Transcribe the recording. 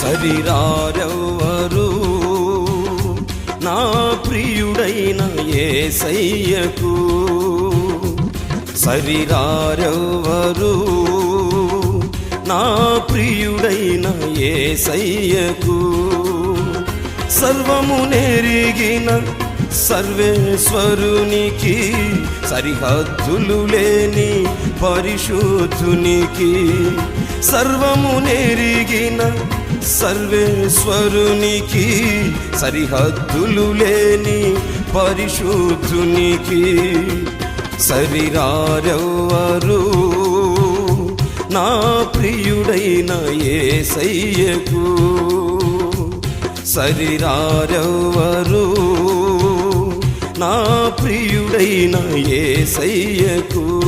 సరిరారెవ్వరు నా ప్రియుడైన ఏసయ్యకు సరిరారెవ్వరు నా ప్రియుడైన ఏసయ్యకు సర్వము నెరిగిన సర్వేశ్వరునికి సరిహద్దులు లేని పరిశుద్ధునికి సర్వము నెరిగిన సర్వేశ్వరునికి సరిహద్దులు లేని పరిశుద్ధునికి సరిరారెవ్వరు? నా ప్రియుడైన ఏసయ్యకు సరిరారెవ్వరు? నా ప్రియుడైన ఏసయ్యకు